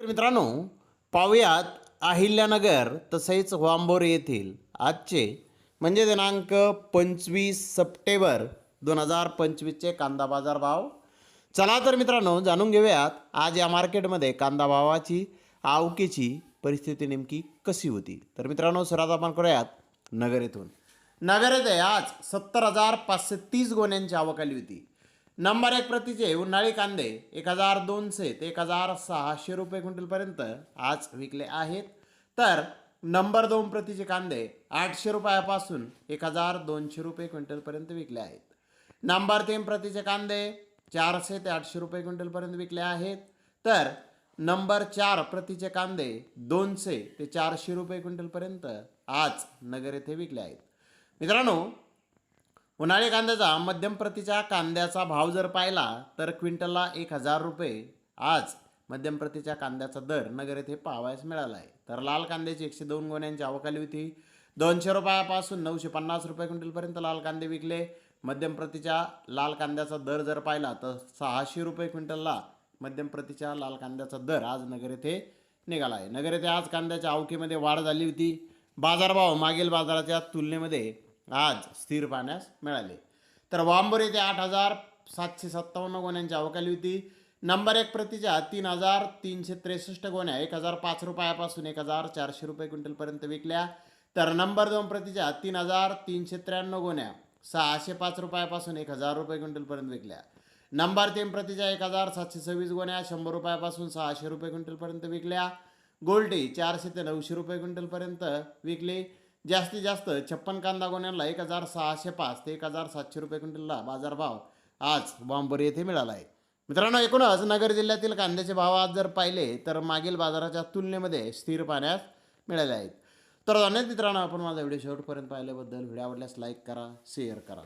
तर मित्रांनो पाहुयात अहिल्यानगर तसेच वांबोरे येथील आजचे म्हणजे दिनांक पंचवीस सप्टेंबर दोन हजार पंचवीसचे कांदा बाजार भाव. चला तर मित्रांनो जाणून घेऊयात आज या मार्केटमध्ये कांदा भावाची आवकीची परिस्थिती नेमकी कशी होती. तर मित्रांनो सर्वात आपण करूयात नगर येथून. नगर येथे आज सत्तर हजार पाचशे तीस गोण्यांची आवक आली होती. नंबर एक प्रतीचे उन्हाळी कांदे. एक हजार दोनशे ते एक हजार सहाशे रुपये क्विंटलपर्यंत आज विकले आहेत. तर नंबर दोन प्रतीचे कांदे आठशे रुपयापासून एक हजार दोनशे रुपये क्विंटलपर्यंत विकले आहेत. नंबर तीन प्रतीचे कांदे चारशे ते आठशे रुपये क्विंटलपर्यंत विकले आहेत. तर नंबर चार प्रतीचे कांदे दोनशे ते चारशे रुपये क्विंटलपर्यंत आज नगर येथे विकले आहेत. मित्रांनो उन्हाळी कांद्याचा मध्यम प्रतीच्या कांद्याचा भाव जर पाहिला तर क्विंटलला एक हजार रुपये. आज मध्यम प्रतीच्या कांद्याचा दर नगर येथे पाहावयास मिळाला आहे तर लाल कांद्याची एकशे दोन गोण्यांची आवक आली होती. दोनशे रुपयापासून नऊशे पन्नास रुपये क्विंटलपर्यंत लाल कांदे विकले. मध्यम प्रतीच्या लाल कांद्याचा दर जर पाहिला तर सहाशे रुपये क्विंटलला मध्यम प्रतीच्या लाल कांद्याचा दर आज नगर येथे निघाला आहे नगर येथे आज कांद्याच्या आवकीमध्ये वाढ झाली होती. बाजारभाव मागील बाजाराच्या तुलनेमध्ये आज स्थिर पाहण्यास मिळाले. तर वांबोर येथे आठ हजार सातशे सत्तावन्न गोण्यांची आवक आली होती. नंबर एक प्रतीच्या तीन हजार तीनशे त्रेसष्ट गोण्या एक हजार पाच रुपयापासून एक हजार चारशे रुपये क्विंटलपर्यंत विकल्या. तर नंबर दोन प्रतीच्या तीन हजार तीनशे त्र्याण्णव गोण्या सहाशे पाच रुपयापासून एक हजार रुपये क्विंटलपर्यंत विकल्या. नंबर तीन प्रतीच्या एक हजार सातशे सव्वीस गोण्या शंभर रुपयापासून सहाशे रुपये क्विंटलपर्यंत विकल्या. गोल्डी चारशे ते नऊशे रुपये क्विंटलपर्यंत विकली. जास्तीत जास्त छप्पन कांदा गोण्यांना एक हजार सहाशे पाच ते एक हजार सातशे रुपये क्विंटलला बाजारभाव आज बॉम्बरी येथे मिळाला आहे मित्रांनो एकूणच नगर जिल्ह्यातील कांद्याचे भाव आज जर पाहिले तर मागील बाजाराच्या तुलनेमध्ये स्थिर पाण्यास मिळाले आहेत. तर अनेक मित्रांनो आपण माझा व्हिडिओ शेवटपर्यंत पाहिल्याबद्दल व्हिडिओ आवडल्यास लाईक करा शेअर करा.